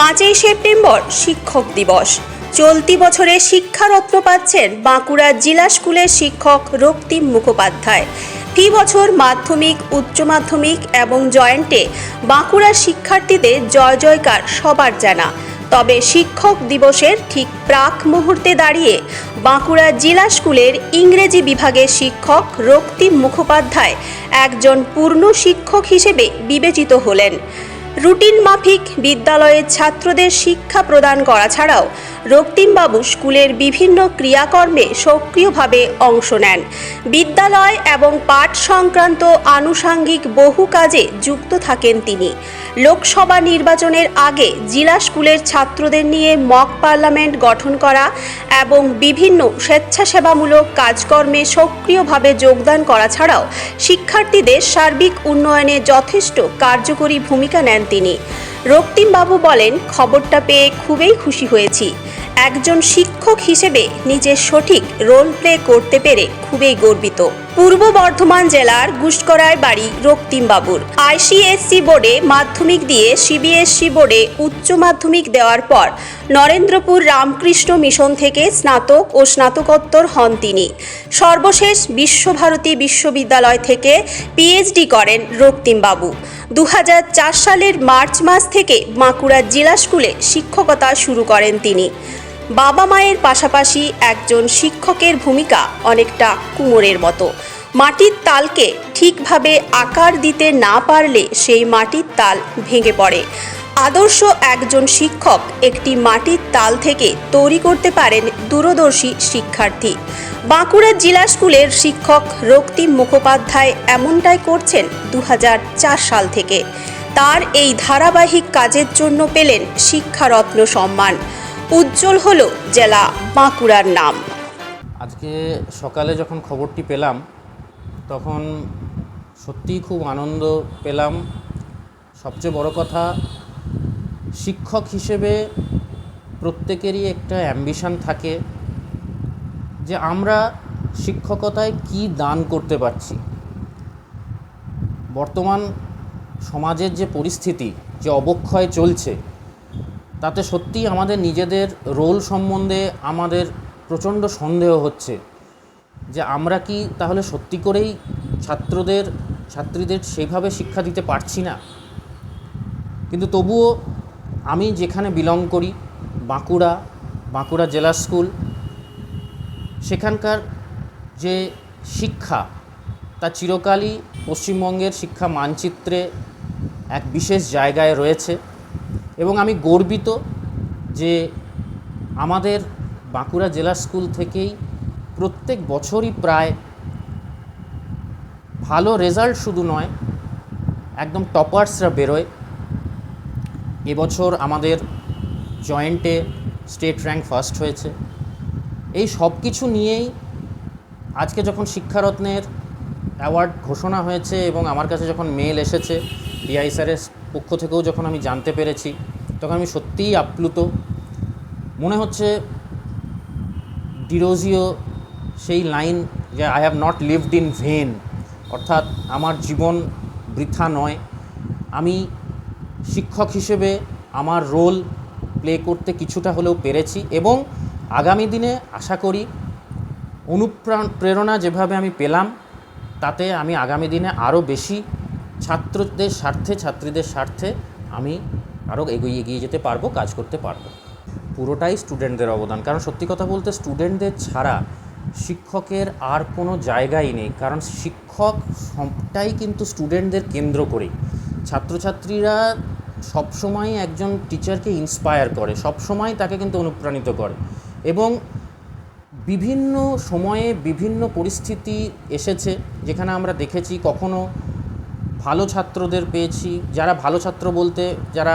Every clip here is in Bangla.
পাঁচই সেপ্টেম্বর শিক্ষক দিবস। চলতি বছরে শিক্ষারত্ন পাচ্ছেন বাঁকুড়া জেলা স্কুলের শিক্ষক রক্তিম মুখোপাধ্যায়। ফি বছর মাধ্যমিক, উচ্চ মাধ্যমিক এবং জয়েন্টে বাঁকুড়ার শিক্ষার্থীদের জয় জয়কার সবার জানা। তবে শিক্ষক দিবসের ঠিক প্রাক মুহূর্তে দাঁড়িয়ে বাঁকুড়া জেলা স্কুলের ইংরেজি বিভাগের শিক্ষক রক্তিম মুখোপাধ্যায় একজন পূর্ণ শিক্ষক হিসেবে বিবেচিত হলেন। রুটিন মাফিক বিদ্যালয়ের ছাত্রদের শিক্ষা প্রদান করা ছাড়াও রক্তিমবাবু স্কুলের বিভিন্ন ক্রিয়াকর্মে সক্রিয়ভাবে অংশ নেন। বিদ্যালয় এবং পাঠ সংক্রান্ত আনুষাঙ্গিক বহু কাজে যুক্ত থাকেন তিনি। লোকসভা নির্বাচনের আগে জেলা স্কুলের ছাত্রদের নিয়ে মক পার্লামেন্ট গঠন করা এবং বিভিন্ন স্বেচ্ছাসেবামূলক কাজকর্মে সক্রিয়ভাবে যোগদান করা ছাড়াও শিক্ষার্থীদের সার্বিক উন্নয়নে যথেষ্ট কার্যকরী ভূমিকা নেন তিনি। রক্তিমবাবু বলেন, খবরটা পেয়ে খুবই খুশি হয়েছি। একজন শিক্ষক হিসেবে নিজের সঠিক রোল প্লে করতে পেরে খুবই গর্বিত। পূর্ব বর্ধমান জেলার গুসকরায় বাড়ি রক্তিমবাবুর আইসিএসসি বোর্ডে মাধ্যমিক দিয়ে সিবিএসসি বোর্ডে উচ্চ মাধ্যমিক দেওয়ার পর নরেন্দ্রপুর রামকৃষ্ণ মিশন থেকে স্নাতক ও স্নাতকোত্তর হন তিনি। সর্বশেষ বিশ্বভারতী বিশ্ববিদ্যালয় থেকে পিএইচডি করেন রক্তিমবাবু দু হাজার চার সালের মার্চ মাস থেকে বাঁকুড়ার জেলা স্কুলে শিক্ষকতা শুরু করেন তিনি। বাবা মায়ের পাশাপাশি একজন শিক্ষকের ভূমিকা অনেকটা কুমোরের মতো। মাটির তালকে ঠিকভাবে আকার দিতে না পারলে সেই মাটির তাল ভেঙে পড়ে। আদর্শ একজন শিক্ষক একটি মাটির তাল থেকে তৈরি করতে পারেন দূরদর্শী শিক্ষার্থী। বাঁকুড়া জেলা স্কুলের শিক্ষক রক্তিম মুখোপাধ্যায় এমনটাই করছেন দু হাজার চার সাল থেকে। তার এই ধারাবাহিক কাজের জন্য পেলেন শিক্ষারত্ন সম্মান। উজ্জ্বল হল জেলা বাঁকুড়ার নাম। আজকে সকালে যখন খবরটি পেলাম, তখন সত্যিই খুব আনন্দ পেলাম। সবচেয়ে বড় কথা শিক্ষক হিসেবে প্রত্যেকেরই একটা অ্যাম্বিশান থাকে যে আমরা শিক্ষকতায় কি দান করতে পারছি। বর্তমান সমাজের যে পরিস্থিতি, যে অবক্ষয় চলছে, তাতে সত্যিই আমাদের নিজেদের রোল সম্বন্ধে আমাদের প্রচণ্ড সন্দেহ হচ্ছে যে আমরা কি তাহলে সত্যি করেই ছাত্রদের, ছাত্রীদের সেইভাবে শিক্ষা দিতে পারছি না। কিন্তু তবুও আমি যেখানে বিলং করি, বাঁকুড়া বাঁকুড়া জেলা স্কুল, সেখানকার যে শিক্ষা, তা চিরকালই পশ্চিমবঙ্গের শিক্ষা মানচিত্রে এক বিশেষ জায়গায় রয়েছে এবং আমি গর্বিত যে আমাদের বাঁকুড়া জেলা স্কুল থেকেই প্রত্যেক বছরই প্রায় ভালো রেজাল্ট শুধু নয়, একদম টপার্সরা বেরোয়। এবছর আমাদের জয়েন্টে স্টেট র্যাঙ্ক ফার্স্ট হয়েছে। এই সব কিছু নিয়েই আজকে যখন শিক্ষারত্নের অ্যাওয়ার্ড ঘোষণা হয়েছে এবং আমার কাছে যখন মেল এসেছে ডিআই স্যারের পক্ষ থেকেও যখন আমি জানতে পেরেছি, তখন আমি সত্যিই আপ্লুত। মনে হচ্ছে ডিরোজিও সেই লাইন যে I have not lived in vain অর্থাৎ আমার জীবন বৃথা নয়। আমি শিক্ষক হিসেবে আমার রোল প্লে করতে কিছুটা হলেও পেরেছি এবং আগামী দিনে আশা করি অনুপ্রাণ, প্রেরণা যেভাবে আমি পেলাম, তাতে আমি আগামী দিনে আরও বেশি ছাত্রদের স্বার্থে, ছাত্রীদের স্বার্থে আমি আরও এগিয়ে এগিয়ে যেতে পারব, কাজ করতে পারব। পুরোটাই স্টুডেন্টদের অবদান। কারণ সত্যি কথা বলতে স্টুডেন্টদের ছাড়া শিক্ষকের আর কোনো জায়গাই নেই। কারণ শিক্ষক সবটাই কিন্তু স্টুডেন্টদের কেন্দ্র করেই। ছাত্রছাত্রীরা সবসময় একজন টিচারকে ইন্সপায়ার করে সবসময় তাকে কিন্তু অনুপ্রাণিত করে এবং বিভিন্ন সময়ে বিভিন্ন পরিস্থিতি এসেছে যেখানে আমরা দেখেছি কখনো ভালো ছাত্রদের পেয়েছি, যারা ভালো ছাত্র বলতে যারা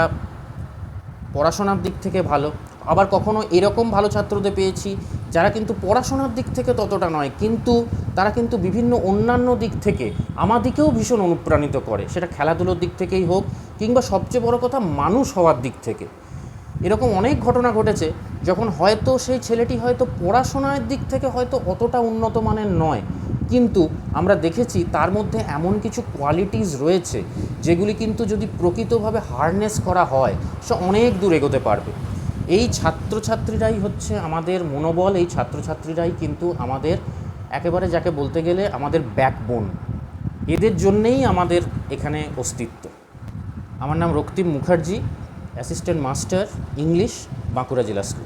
পড়াশোনার দিক থেকে ভালো, আবার কখনো এরকম ভালো ছাত্রদের পেয়েছি যারা কিন্তু পড়াশোনার দিক থেকে ততটা নয়, কিন্তু তারা কিন্তু বিভিন্ন অন্যান্য দিক থেকে আমাদিকেও ভীষণ অনুপ্রাণিত করে। সেটা খেলাধুলোর দিক থেকেই হোক কিংবা সবচেয়ে বড় কথা মানুষ হওয়ার দিক থেকে। এরকম অনেক ঘটনা ঘটেছে, যখন হয়তো সেই ছেলেটি হয়তো পড়াশোনার দিক থেকে হয়তো অতটা উন্নত মানের নয়, কিন্তু আমরা দেখেছি তার মধ্যে এমন কিছু কোয়ালিটিস রয়েছে, যেগুলি কিন্তু যদি প্রকৃতভাবে হারনেস করা হয়, সে অনেক দূর এগোতে পারবে। এই ছাত্রছাত্রীরাই হচ্ছে আমাদের মনোবল, এই ছাত্রছাত্রীরাই কিন্তু আমাদের একেবারে যাকে বলতে গেলে আমাদের ব্যাকবোন এদের জন্যেই আমাদের এখানে অস্তিত্ব। আমার নাম Raktim Mukherjee assistant master English Bankura জেলা স্কুল